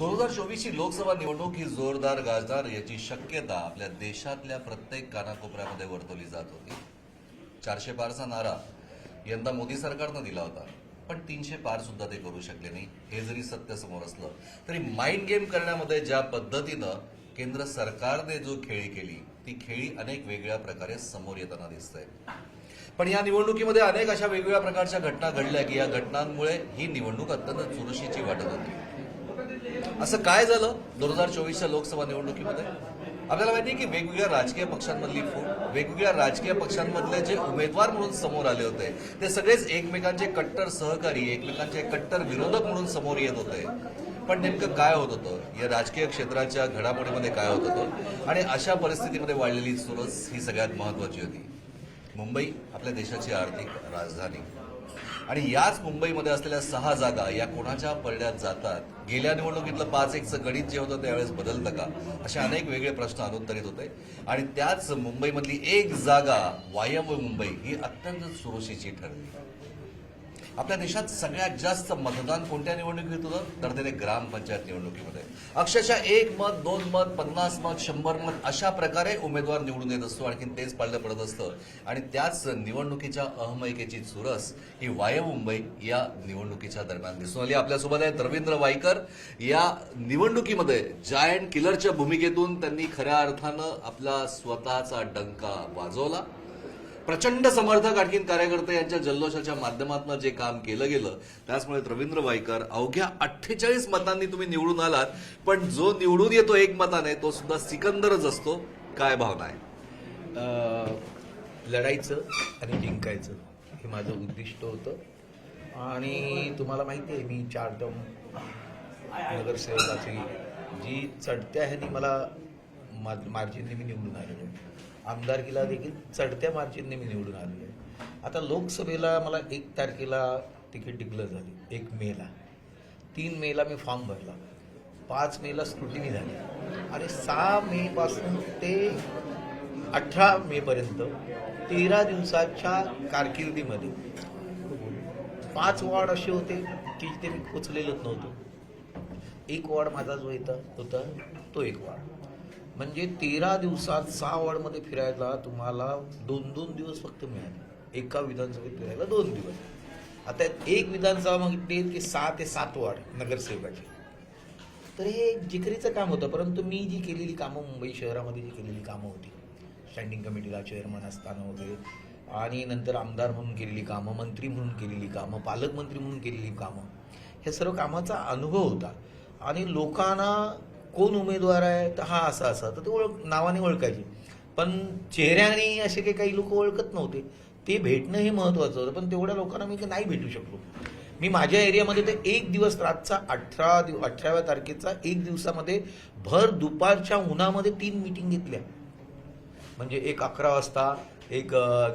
दोन हजार चोवीसची लोकसभा निवडणूक ही जोरदार गाजणार याची शक्यता आपल्या देशातल्या प्रत्येक कानाकोपऱ्यामध्ये वर्तवली जात होती. चारशे पारचा नारा यंदा मोदी सरकारनं दिला होता पण तीनशे पार सुद्धा ते करू शकले नाही हे जरी सत्य समोर असलं तरी माइंड गेम करण्यामध्ये ज्या पद्धतीनं केंद्र सरकारने जो खेळी केली ती खेळी अनेक वेगळ्या प्रकारे समोर येताना दिसतंय. पण या निवडणुकीमध्ये अनेक अशा वेगवेगळ्या प्रकारच्या घटना घडल्या की या घटनांमुळे ही निवडणूक अत्यंत चुरशीची वाटत होती. असं काय झालं? दोन हजार चोवीसच्या लोकसभा निवडणुकीमध्ये? आपल्याला माहिती आहे की वेगवेगळ्या राजकीय पक्षांमधली फूट वेगवेगळ्या राजकीय पक्षांमधले जे उमेदवार म्हणून समोर आले होते ते सगळेच एकमेकांचे कट्टर सहकारी एकमेकांचे कट्टर विरोधक म्हणून समोर येत होते. पण नेमकं काय होत होतं? या राजकीय क्षेत्राच्या घडामोडीमध्ये काय होत होतं? आणि अशा परिस्थितीमध्ये वाढलेली चुरस ही सगळ्यात महत्वाची होती. मुंबई आपल्या देशाची आर्थिक राजधानी. आणि याच मुंबईमध्ये असलेल्या सहा जागा या कोणाच्या पडल्यात जातात? गेल्या निवडणुकीतलं पाच एकचं गणित जे होतं त्यावेळेस बदलतं का? असे अनेक वेगळे प्रश्न अनुत्तरित होते. आणि त्याच मुंबईमधली एक जागा वायव्य मुंबई ही अत्यंत सुरक्षेची ठरली. आपल्या देशात सगळ्यात जास्त मतदान कोणत्या निवडणुकीत होतं? तर ते ग्रामपंचायत निवडणुकीमध्ये. अक्षरशः एक मत दोन मत पन्नास मत शंभर मत अशा प्रकारे उमेदवार निवडून येत असतो आणखी तेच पाळलं पडत असतं. आणि त्याच निवडणुकीच्या अहमयिकेची चुरस ही वायव मुंबई या निवडणुकीच्या दरम्यान दिसून आली. आपल्यासोबत आहेत रवींद्र वायकर या निवडणुकीमध्ये जायंट किलरच्या भूमिकेतून त्यांनी खऱ्या अर्थानं आपला स्वतःचा डंका वाजवला. प्रचंड समर्थक आणखीन कार्यकर्ते यांच्या जल्लोषाच्या माध्यमातून जे काम केलं गेलं त्याचमुळे रवींद्र वायकर अवघ्या अठ्ठेचाळीस मतांनी तुम्ही निवडून आलात पण जो निवडून येतो एक मताने तो सुद्धा सिकंदरच असतो. काय भावना आहे? लढायचं आणि जिंकायचं हे माझं उद्दिष्ट होतं. आणि तुम्हाला माहिती आहे मी चार टर्म नगरसेवकाची जी चढत्या ह्यानी मला मा- मार्जिनने मी निवडून आलेलो आमदारकीला देखील चढत्या मार्जिनने मी निवडून आलेलो आहे. आता लोकसभेला मला एक तारखेला तिकीट डिक्लेअर झाली एक मेला. तीन मेला मी फॉर्म भरला. पाच मेला स्क्रुटिनी झाली. आणि सहा मेपासून ते अठरा मेपर्यंत तेरा दिवसाच्या कारकिर्दीमध्ये पाच वॉर्ड असे होते की जिथे मी पोचलेलंच नव्हतो. एक वॉर्ड माझा जो येता होता तो एक वॉर्ड. म्हणजे तेरा दिवसात सहा वॉर्डमध्ये फिरायला तुम्हाला दोन दोन दिवस फक्त मिळाले. एका विधानसभेत फिरायला दोन दिवस. आता एक विधानसभा मागितली की सहा ते सात वॉर्ड नगरसेवकाची. तर हे जिकरीचं काम होतं परंतु मी जी केलेली कामं मुंबई शहरामध्ये जी केलेली कामं होती स्टँडिंग कमिटीला चेअरमन असताना वगैरे आणि नंतर आमदार म्हणून केलेली कामं मंत्री म्हणून केलेली कामं पालकमंत्री म्हणून केलेली कामं हे सर्व कामाचा अनुभव होता. आणि लोकांना कोण उमेदवार आहे? तर हा असा असा. तर ते ओळख नावाने ओळखायचे. पण चेहऱ्याने असे काही काही लोक ओळखत नव्हते. ते भेटणं हे महत्त्वाचं होतं. पण तेवढ्या लोकांना मी नाही भेटू शकलो. मी माझ्या एरियामध्ये तर एक दिवस रातचा अठरा दिव अठराव्या तारखेचा एक दिवसामध्ये भर दुपारच्या उन्हामध्ये तीन मिटिंग घेतल्या. म्हणजे एक अकरा वाजता एक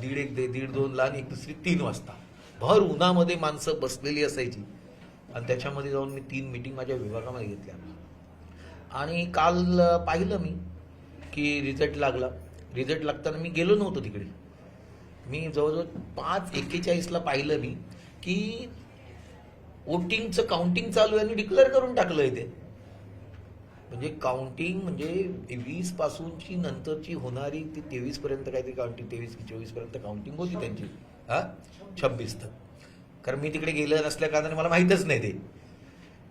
दीड एक दे- दीड दोनला आणि एक दुसरी तीन वाजता. भर उन्हामध्ये माणसं बसलेली असायची. आणि त्याच्यामध्ये जाऊन मी तीन मिटिंग माझ्या विभागामध्ये घेतल्या. आणि काल पाहिलं मी की रिझल्ट लागला. रिझल्ट लागताना मी गेलो नव्हतो तिकडे. मी जवळजवळ पाच एक्केचाळीसला पाहिलं मी की वोटिंगचं काउंटिंग चालू आहे आणि डिक्लेअर करून टाकलं इथे म्हणजे काउंटिंग म्हणजे वीस पासूनची नंतरची होणारी ती तेवीस पर्यंत काहीतरी काउंटिंग तेवीस की चोवीसपर्यंत काउंटिंग होती त्यांची. हा? छब्बीस तर. कारण मी तिकडे गेलं नसल्या कारणाने मला माहीतच नाही ते.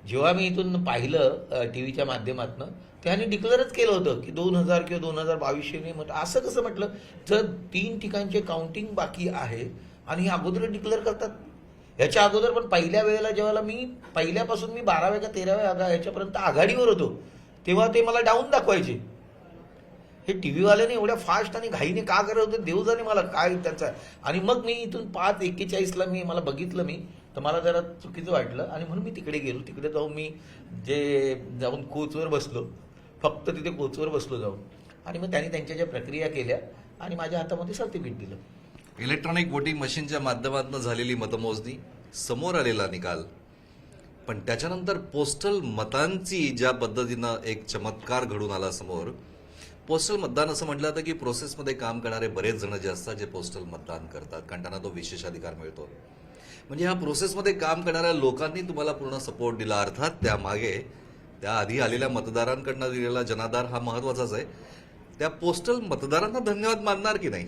जेव्हा मी इथून पाहिलं टी व्हीच्या माध्यमातून त्याने डिक्लेअरच केलं होतं की दोन हजार किंवा दोन हजार बावीसशे म्हटलं असं कसं म्हटलं जर तीन ठिकाणचे काउंटिंग बाकी आहे आणि हे अगोदर डिक्लेअर करतात. याच्या अगोदर पण पहिल्या वेळेला जेव्हा मी पहिल्यापासून मी बाराव्या का तेराव्या आघा याच्यापर्यंत आघाडीवर होतो तेव्हा ते मला डाऊन दाखवायचे. हे टी व्हीवाल्याने एवढ्या फास्ट आणि घाईने का करत होते देव जाणे मला काय त्यांचा. आणि मग मी इथून पाच एक्केचाळीसला मी मला बघितलं मी तर मला जरा चुकीचं वाटलं आणि म्हणून मी तिकडे गेलो. तिकडे जाऊन मी जे जाऊन कोचवर बसलो. फक्त तिथे कोचवर बसलो जाऊन. आणि मग त्यांनी त्यांच्या ज्या प्रक्रिया केल्या आणि माझ्या हातामध्ये सर्टिफिकेट दिलं. इलेक्ट्रॉनिक वोटिंग मशीनच्या माध्यमातून झालेली मतमोजणी समोर आलेला निकाल. पण त्याच्यानंतर पोस्टल मतांची ज्या पद्धतीनं एक चमत्कार घडून आला समोर पोस्टल मतदान असं म्हटलं जातं की प्रोसेसमध्ये काम करणारे बरेच जण जे असतात जे पोस्टल मतदान करतात. कारण त्यांना तो विशेष अधिकार मिळतो. म्हणजे ह्या प्रोसेसमध्ये काम करणाऱ्या लोकांनी तुम्हाला पूर्ण सपोर्ट दिला. अर्थात त्यामागे त्या आधी आलेल्या मतदारांकडनं दिलेला जनाधार हा महत्वाचाच आहे. त्या पोस्टल मतदारांना धन्यवाद मानणार की नाही?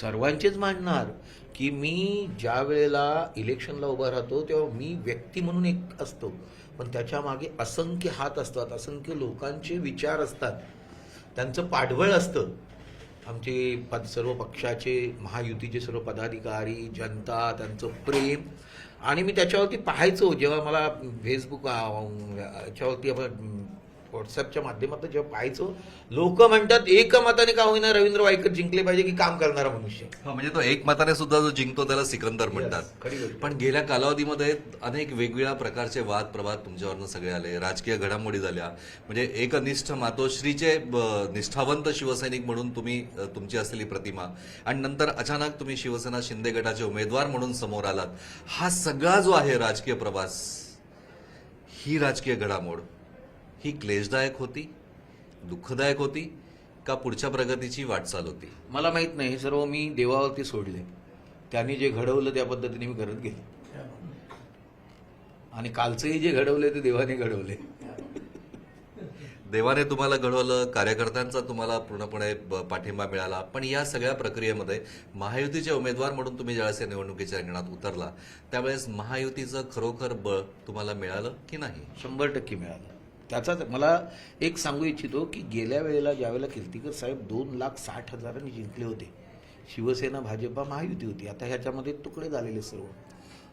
सर्वांचेच मांडणार की मी ज्या वेळेला इलेक्शनला उभा राहतो तेव्हा मी व्यक्ती म्हणून एक असतो. पण त्याच्यामागे असंख्य हात असतात असंख्य लोकांचे विचार असतात. त्यांचं पाठबळ असतं. आमचे पद सर्व पक्षाचे महायुतीचे सर्व पदाधिकारी जनता त्यांचं प्रेम. आणि मी त्याच्यावरती पाहायचो जेव्हा मला फेसबुक याच्यावरती आपण व्हॉट्सअपच्या माध्यमातून जेव्हा पाहायचो लोक म्हणतात एकमताने का होईना रवींद्र वायकर जिंकले पाहिजे की काम करणारा मनुष्य? हा, म्हणजे तो एक मताने सुद्धा जो जिंकतो त्याला सिकंदर म्हणतात. पण गेल्या कालावधीमध्ये अनेक वेगवेगळ्या प्रकारचे वाद प्रवाद तुमच्यावरनं सगळे आले राजकीय घडामोडी झाल्या. म्हणजे एक अनिष्ठ मातोश्रीचे निष्ठावंत शिवसैनिक म्हणून तुम्ही तुमची असलेली प्रतिमा. आणि नंतर अचानक तुम्ही शिवसेना शिंदे गटाचे उमेदवार म्हणून समोर आलात. हा सगळा जो आहे राजकीय प्रवास ही राजकीय घडामोड. ही क्लेशदायक होती दुःखदायक होती का पुढच्या प्रगतीची वाटचाल होती? मला माहीत नाही हे सर्व मी देवावरती सोडले. त्यांनी जे घडवलं त्या पद्धतीने मी करत गेलो. आणि कालचंही जे घडवले ते देवाने घडवले देवाने तुम्हाला घडवलं कार्यकर्त्यांचा तुम्हाला पूर्णपणे पाठिंबा मिळाला. पण या सगळ्या प्रक्रियेमध्ये महायुतीचे उमेदवार म्हणून तुम्ही ज्यावेळेस या निवडणुकीच्या रिंगणात उतरला त्यावेळेस महायुतीचं खरोखर बळ तुम्हाला मिळालं की नाही? शंभर टक्के मिळालं. त्याचाच मला एक सांगू इच्छितो की गेल्या वेळेला ज्यावेळेला कीर्तिकर साहेब दोन लाख साठ हजारांनी जिंकले होते शिवसेना भाजपा महायुती होती. आता ह्याच्यामध्ये तुकडे झालेले सर्व.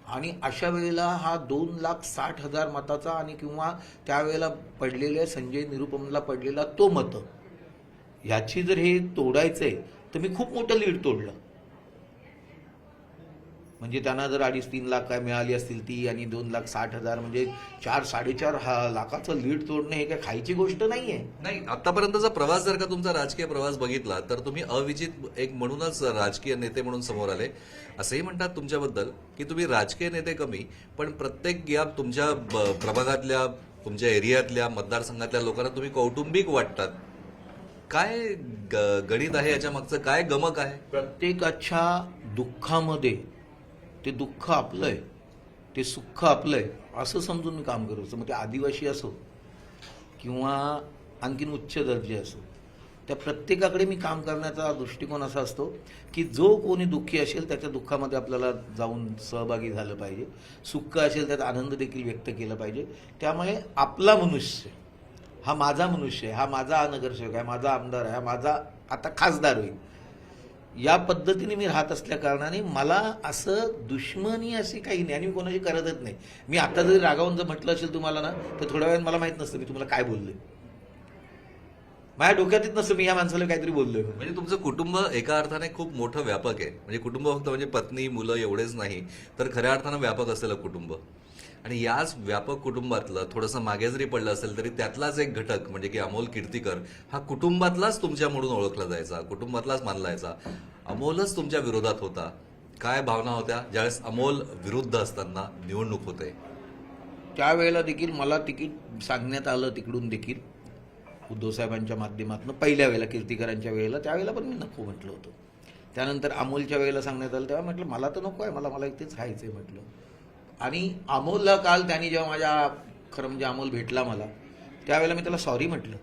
आणि अशा वेळेला हा दोन लाख साठ हजार मताचा आणि किंवा त्यावेळेला पडलेल्या संजय निरुपमला पडलेला तो मत ह्याची जर हे तोडायचं आहे तर मी खूप मोठं लीड तोडलं. म्हणजे त्यांना जर अडीच तीन लाख काय मिळाली असतील ती आणि दोन लाख साठ हजार म्हणजे चार साडेचार हा लाखाचं लीड तोडणं हे काय खायची गोष्ट नाहीये. नाही आतापर्यंतचा प्रवास जर का तुमचा राजकीय प्रवास बघितला तर तुम्ही अविजित एक म्हणूनच राजकीय नेते म्हणून समोर आले. असंही म्हणतात तुमच्याबद्दल की तुम्ही राजकीय नेते कमी पण प्रत्येक या तुमच्या प्रभागातल्या तुमच्या एरियातल्या मतदारसंघातल्या लोकांना तुम्ही कौटुंबिक वाटतात. काय गणित आहे याच्या मागचं? काय गमक आहे? प्रत्येकाच्या दुःखामध्ये ते दुःख आपलं आहे ते सुख आपलं आहे असं समजून मी काम करायचं मग ते आदिवासी असो किंवा आणखीन उच्च दर्जे असो त्या प्रत्येकाकडे मी काम करण्याचा दृष्टिकोन असा असतो की जो कोणी दुःखी असेल त्याच्या दुःखामध्ये आपल्याला जाऊन सहभागी झालं पाहिजे. सुख असेल त्यात आनंद देखील व्यक्त केला पाहिजे. त्यामुळे आपला मनुष्य हा माझा मनुष्य आहे हा माझा नगरसेवक आहे माझा आमदार आहे हा माझा आता खासदार होईल. या पद्धतीने मी राहत असल्या कारणाने मला असं दुश्मनी अशी काही नाही आणि मी कोणाशी करतच नाही. मी आता जरी रागावून जर म्हटलं असेल तुम्हाला ना तर थोड्या वेळात मला माहीत नसतं मी तुम्हाला काय बोलले. माझ्या डोक्यातच नसतं मी या माणसाला काहीतरी बोललोय. म्हणजे तुमचं कुटुंब एका अर्थाने खूप मोठं व्यापक आहे. म्हणजे कुटुंब फक्त म्हणजे पत्नी मुलं एवढेच नाही तर खऱ्या अर्थानं व्यापक असलेलं कुटुंब. आणि याच व्यापक कुटुंबातलं थोडंसं मागे जरी पडलं असेल तरी त्यातलाच एक घटक म्हणजे की अमोल कीर्तीकर हा कुटुंबातलाच तुमच्या म्हणून ओळखला जायचा कुटुंबातलाच मानला जायचा अमोलच तुमच्या विरोधात होता. काय भावना होत्या? ज्यावेळेस अमोल विरुद्ध असताना निवडणूक होते. त्यावेळेला देखील मला तिकीट सांगण्यात आलं तिकडून देखील. उद्धव साहेबांच्या माध्यमातून पहिल्या वेळेला कीर्तिकरांच्या वेळेला त्यावेळेला पण मी नको म्हटलं होतं. त्यानंतर अमोलच्या वेळेला सांगण्यात आलं तेव्हा म्हटलं मला तर नको आहे मला मला इथेच राहायचं आहे म्हटलं. आणि अमोलला काल त्यांनी जेव्हा माझ्या खरं म्हणजे अमोल भेटला मला त्यावेळेला मी त्याला सॉरी म्हटलं.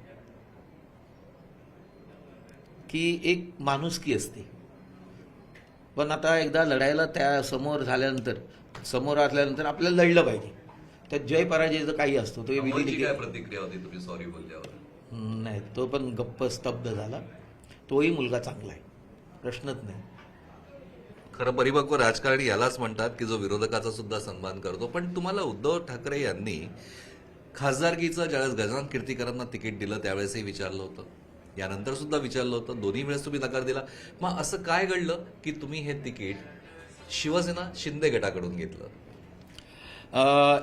की एक माणुसकी असते. पण आता एकदा लढायला त्या समोर झाल्यानंतर समोर असल्यानंतर आपल्याला लढलं पाहिजे. त्यात जय पराजयचं काही असतो तो विधी प्रतिक्रिया होती तुम्ही सॉरी बोलल्यावर? नाही तो पण गप्प स्तब्ध झाला. तोही मुलगा चांगला आहे प्रश्नच नाही. खरं परिपक्व राजकारणी यालाच म्हणतात की जो विरोधकाचा सुद्धा सन्मान करतो. पण तुम्हाला उद्धव ठाकरे यांनी खासदारकीचं ज्यावेळेस गजानन कीर्तीकरांना तिकीट दिलं त्यावेळेसही विचारलं होतं. यानंतर सुद्धा विचारलं होतं. दोन्ही वेळेस तुम्ही नकार दिला. मग असं काय घडलं की तुम्ही हे तिकीट शिवसेना शिंदे गटाकडून घेतलं?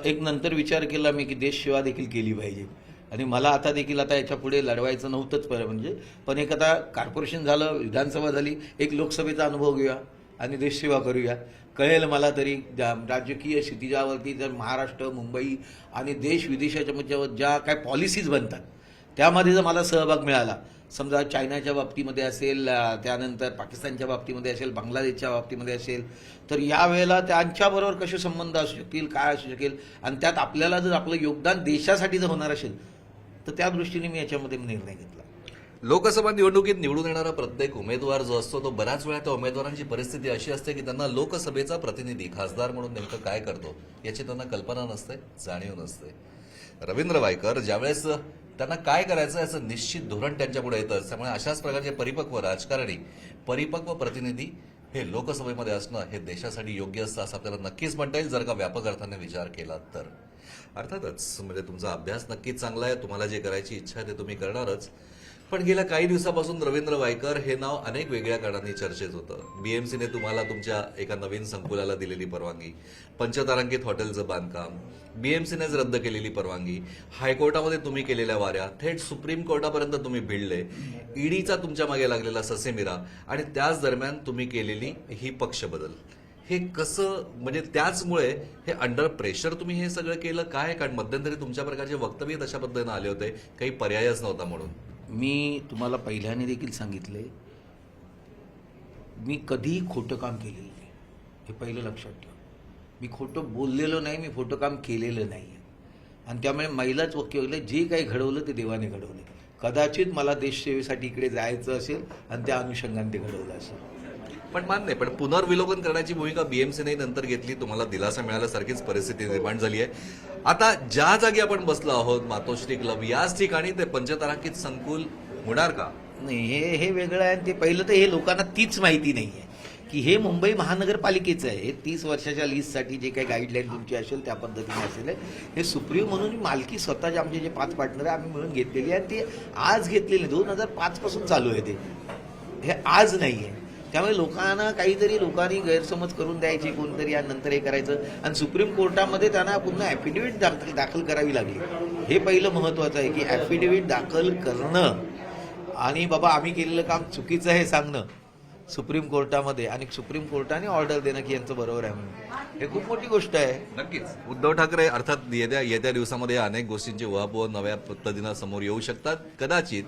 एक नंतर विचार केला मी की देश सेवा देखील केली पाहिजे. आणि मला आता देखील आता याच्यापुढे लढवायचं नव्हतंच पर म्हणजे. पण एक आता कॉर्पोरेशन झालं विधानसभा झाली एक लोकसभेचा अनुभव घेऊया. आणि देशसेवा करूया कळेल मला तरी राजकीय क्षितिजावरती जर महाराष्ट्र मुंबई आणि देश विदेशाच्या म्हणजे ज्या काय पॉलिसीज बनतात त्यामध्ये जर मला सहभाग मिळाला समजा चायनाच्या बाबतीमध्ये असेल त्यानंतर पाकिस्तानच्या बाबतीमध्ये असेल बांगलादेशच्या बाबतीमध्ये असेल तर यावेळेला त्यांच्याबरोबर कसे संबंध असू शकतील काय असू शकेल आणि त्यात आपल्याला जर आपलं योगदान देशासाठी जर होणार असेल तर त्या दृष्टीने मी याच्यामध्ये निर्णय घेतला. लोकसभा निवडणुकीत निवडून येणारा प्रत्येक उमेदवार जो असतो तो बऱ्याच वेळा त्या उमेदवारांची परिस्थिती अशी असते की त्यांना लोकसभेचा प्रतिनिधी खासदार म्हणून नेमकं काय करतो याची त्यांना कल्पना नसते जाणीव नसते. रवींद्र वायकर ज्यावेळेस त्यांना काय करायचं याचं निश्चित धोरण त्यांच्यापुढे येतं त्यामुळे अशाच प्रकारचे परिपक्व राजकारणी परिपक्व प्रतिनिधी हे लोकसभेमध्ये असणं हे देशासाठी योग्य असतं असं आपल्याला नक्कीच म्हणता येईल जर का व्यापक अर्थाने विचार केला तर. अर्थातच म्हणजे तुमचा अभ्यास नक्कीच चांगला आहे तुम्हाला जे करायची इच्छा आहे ते तुम्ही करणारच. पण गेल्या काही दिवसापासून रवींद्र वायकर हे नाव अनेक वेगळ्या कारणांनी चर्चेत होतं. बीएमसीने तुम्हाला तुमच्या एका नवीन संकुलाला दिलेली परवानगी पंचतारांकित हॉटेलचं बांधकाम बीएमसीनेच रद्द केलेली परवानगी हायकोर्टामध्ये तुम्ही केलेल्या वाऱ्या थेट सुप्रीम कोर्टापर्यंत तुम्ही भिडले ईडीचा तुमच्या मागे लागलेला ससेमिरा आणि त्याच दरम्यान तुम्ही केलेली ही पक्ष बदल. हे कसं म्हणजे त्याचमुळे हे अंडर प्रेशर तुम्ही हे सगळं केलं काय? कारण मध्यंतरी तुमच्या प्रकारचे वक्तव्य तशा पद्धतीनं आले होते काही पर्यायच नव्हता म्हणून. मी तुम्हाला पहिल्याने देखील सांगितले मी कधीही खोटं काम केलेलं नाही. हे पहिलं लक्षात ठेवा. मी खोटं बोललेलो नाही मी खोटं काम केलेलं नाही आणि त्यामुळे महिलाच वाक्य जे काही घडवलं ते देवाने घडवलं कदाचित मला देशसेवेसाठी इकडे जायचं असेल आणि त्या अनुषंगाने ते घडवलं असेल. पण मान्य पण पुनर्विलोकन करण्याची भूमिका बीएमसीने नंतर घेतली. तुम्हाला दिलासा मिळाल्यासारखीच परिस्थिती निर्माण झाली आहे. आता ज्या जागी आपण बसलो आहोत मातोश्री क्लब याच ठिकाणी ते पंचतारांकित संकुल होणार का? नाही हे हे वेगळं आहे आणि ते पहिलं तर हे लोकांना तीच माहिती नाही आहे की हे मुंबई महानगरपालिकेचं आहे. हे तीस वर्षाच्या लीजसाठी जे काही गाईडलाईन तुमची असेल त्या पद्धतीने असेल. हे सुप्रीम म्हणून मालकी स्वतःचे आमचे जे पाच पार्टनर आहे आम्ही मिळून घेतलेली आहे. ते आज घेतलेले दोन हजार पाचपासून चालू आहे ते. हे आज नाही आहे त्यामुळे लोकांना काहीतरी लोकांनी गैरसमज करून द्यायचे कोणतरी आणि नंतर हे करायचं. आणि सुप्रीम कोर्टामध्ये त्यांना पुन्हा ॲफिडेव्हिट दाखल दाखल करावी लागली. हे पहिलं महत्त्वाचं आहे की ॲफिडेव्हिट दाखल करणं. आणि बाबा आम्ही केलेलं काम चुकीचं आहे सांगणं. सुप्रीम कोर्टामध्ये. आणि सुप्रीम कोर्टाने ऑर्डर देणं की यांचं बरोबर आहे म्हणून. हे खूप मोठी गोष्ट आहे. नक्कीच. उद्धव ठाकरे अर्थात येत्या येत्या दिवसामध्ये अनेक गोष्टींचे उहापोह नव्या पद्धतीनं समोर येऊ शकतात. कदाचित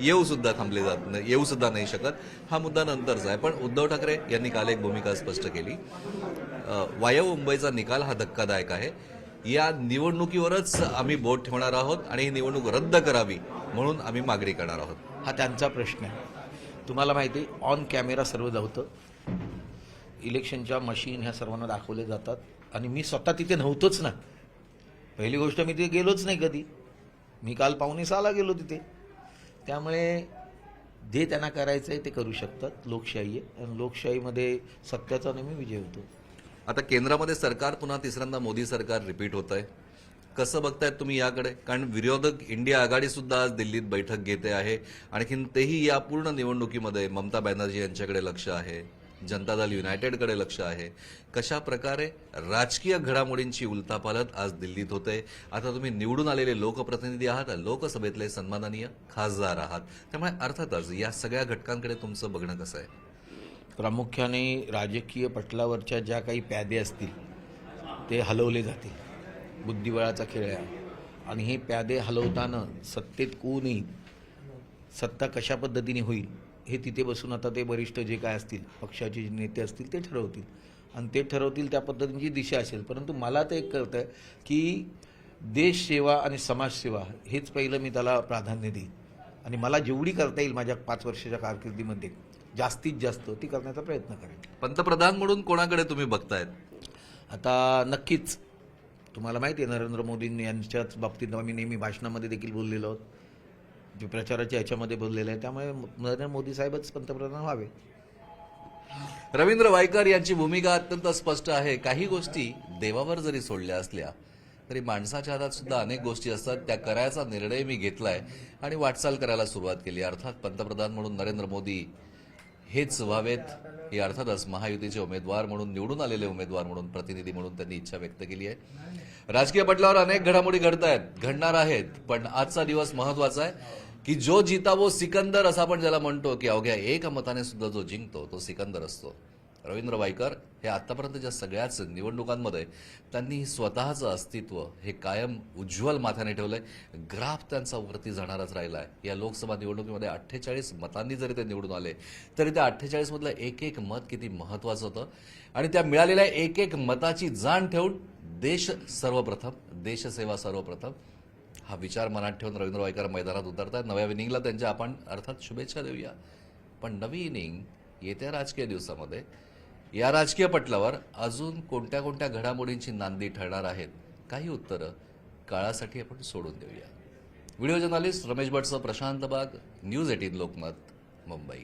येऊ सुद्धा थांबले जात नाही येऊ सुद्धा नाही शकत. हा मुद्दा नंतरचा आहे. पण उद्धव ठाकरे यांनी काल एक भूमिका स्पष्ट केली. वायव मुंबईचा निकाल हा धक्कादायक आहे. या निवडणुकीवरच आम्ही बोट ठेवणार आहोत आणि ही निवडणूक रद्द करावी म्हणून आम्ही मागणी करणार आहोत. हा त्यांचा प्रश्न आहे. तुम्हाला माहिती आहे ऑन कॅमेरा सर्व जाऊतं इलेक्शनच्या मशीन ह्या सर्वांना दाखवले जातात. आणि मी स्वतः तिथे नव्हतोच ना. पहिली गोष्ट मी तिथे गेलोच नाही कधी. मी काल पाहुणेसाला सहाला गेलो तिथे. त्यामुळे जे त्यांना करायचं आहे ते करू शकतात लोकशाही आहे आणि लोकशाहीमध्ये सत्याचा नेहमी विजय होतो. आता केंद्रामध्ये सरकार पुन्हा तिसऱ्यांदा मोदी सरकार रिपीट होत आहे कसं बघतायत तुम्ही याकडे? कारण विरोधक इंडिया आघाडी सुद्धा आज दिल्लीत बैठक घेते आहे. आणखीन तेही या पूर्ण निवडणुकीमध्ये ममता बॅनर्जी यांच्याकडे लक्ष आहे. जनता दल युनायटेडकडे लक्ष आहे. कशा प्रकारे राजकीय घडामोडींची उलथापालत आज दिल्लीत होते? आता तुम्ही निवडून आलेले लोकप्रतिनिधी आहात लोकसभेतले सन्माननीय खासदार आहात. त्यामुळे अर्थातच या सगळ्या घटकांकडे तुमचं बघणं कसं आहे? प्रामुख्याने राजकीय पटलावरच्या ज्या काही प्यादे असतील ते हलवले जातील. बुद्धिबळाचा खेळ आहे. आणि हे प्यादे हलवताना सत्तेत कोणही सत्ता कशा पद्धतीने होईल हे तिथे बसून आता ते वरिष्ठ जे काय असतील पक्षाचे जे नेते असतील ते ठरवतील. आणि ते ठरवतील त्या पद्धतीची दिशा असेल. परंतु मला ते एक कळतं आहे की देशसेवा आणि समाजसेवा हेच पहिलं मी त्याला प्राधान्य देईन. आणि मला जेवढी करता येईल माझ्या पाच वर्षाच्या कारकिर्दीमध्ये जास्तीत जास्त ती करण्याचा प्रयत्न करेन. पंतप्रधान म्हणून कोणाकडे तुम्ही बघतायत? आता नक्कीच तुम्हाला माहिती आहे नरेंद्र मोदींनी यांच्याच बाबतीत आम्ही नेहमी भाषणामध्ये देखील बोललेलो आहोत. जे प्रचाराच्या ह्याच्यामध्ये बोललेलं आहे त्यामुळे नरेंद्र मोदी साहेबच पंतप्रधान व्हावे. रवींद्र वायकर यांची भूमिका अत्यंत स्पष्ट आहे. काही गोष्टी देवावर जरी सोडल्या असल्या तरी माणसाच्या हातात सुद्धा अनेक गोष्टी असतात. त्या करायचा निर्णय मी घेतलाय आणि वाटचाल करायला सुरुवात केली. अर्थात पंतप्रधान म्हणून नरेंद्र मोदी हेच व्हावेत हे अर्थातच महायुतीचे उमेदवार म्हणून निवडून आलेले उमेदवार म्हणून प्रतिनिधी म्हणून त्यांनी इच्छा व्यक्त केली आहे. राजकीय पटलावर अनेक घडामोडी घडत आहेत घडणार आहेत पण आजचा दिवस महत्त्वाचा आहे. की जो जिता वो सिकंदर असं आपण ज्याला म्हणतो की अवघ्या एका मताने सुद्धा जो जिंकतो तो सिकंदर असतो. रवींद्र वायकर हे आत्तापर्यंतच्या सगळ्याच निवडणुकांमध्ये त्यांनी स्वतःचं अस्तित्व हे कायम उज्ज्वल माथ्याने ठेवलंय. ग्राफ त्यांचा वरती जाणारच राहिला आहे या लोकसभा निवडणुकीमध्ये अठ्ठेचाळीस मतांनी जरी ते निवडून आले तरी त्या अठ्ठेचाळीसमधलं एक एक मत किती महत्वाचं होतं? आणि त्या मिळालेल्या एक एक मताची जाण ठेवून देश सर्वप्रथम देशसेवा सर्वप्रथम हा विचार मनात ठेवून रवींद्र वायकर मैदानात उतरतात नव्या इनिंगला त्यांच्या आपण अर्थात शुभेच्छा देऊया. पण नवी इनिंग येत्या राजकीय दिवसामध्ये. या राजकीय पटलावर अजून कोणत्या कोणत्या घडामोडींची नांदी ठरणार आहेत? काही उत्तरं काळासाठी आपण सोडून देऊया. व्हिडिओ जर्नालिस्ट रमेश भटसह प्रशांत बाग न्यूज एटीन लोकमत मुंबई.